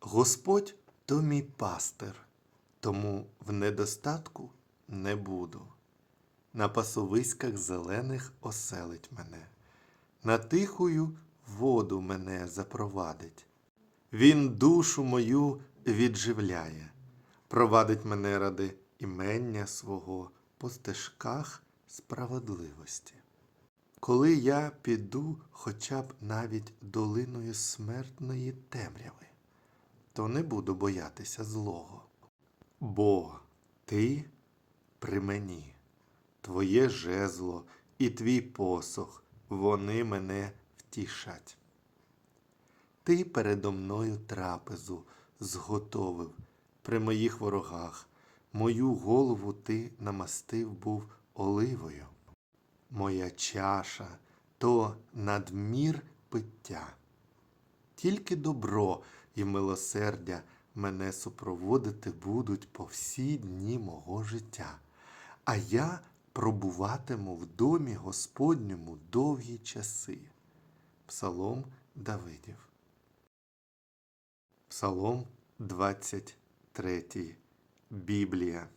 Господь то мій пастир, тому в недостатку не буду. На пасовиськах зелених оселить мене, на тихую воду мене запровадить. Він душу мою відживляє, провадить мене ради імення свого по стежках справедливості. Коли я піду хоча б навіть долиною смертної темряви, то не буду боятися злого. Бо ти при мені, твоє жезло і твій посох, вони мене втішать. Ти передо мною трапезу зготовив при моїх ворогах, мою голову ти намастив був оливою. Моя чаша то надмір пиття. Тільки добро і милосердя мене супроводити будуть по всі дні мого життя, а я пробуватиму в домі Господньому довгі часи. Псалом Давидів. Псалом 23. Біблія.